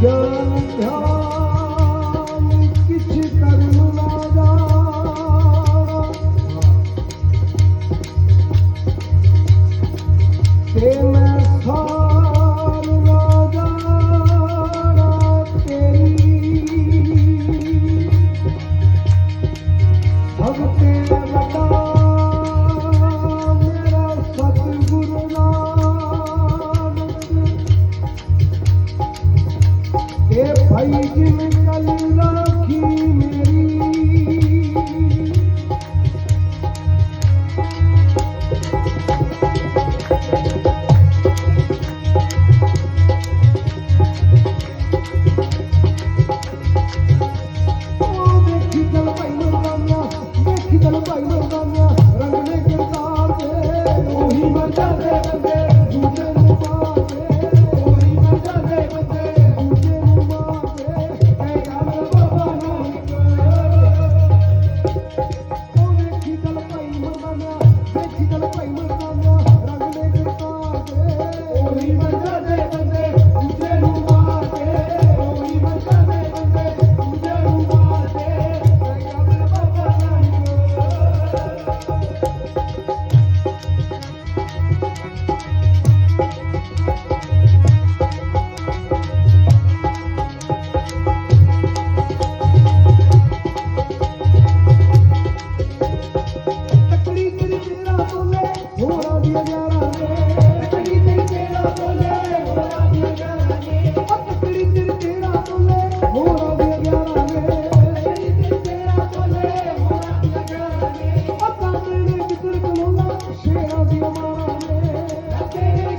Yeah.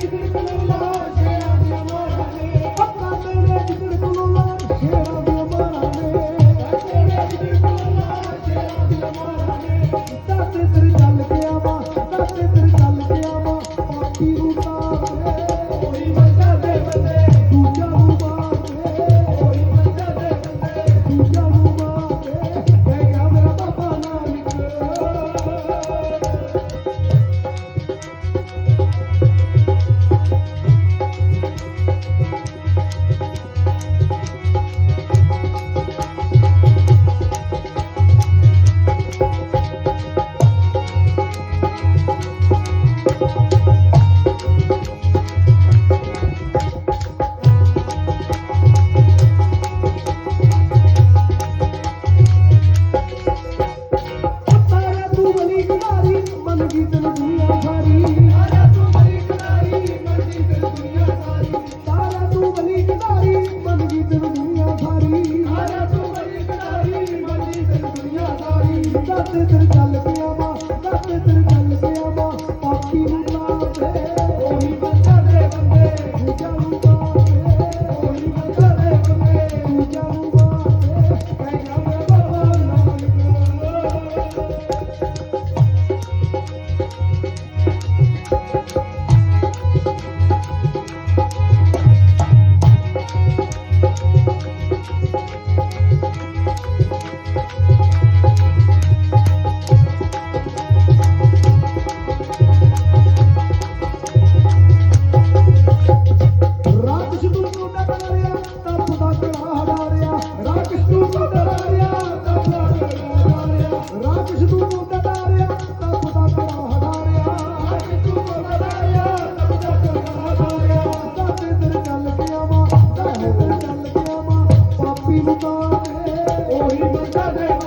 Thank you. ਤੇ ਤੇਰੇ ਚੱਲ ਪਿਆ ਵਾ ਦੱਸ ਤੇ ਤੇਰੇ e pancadaria.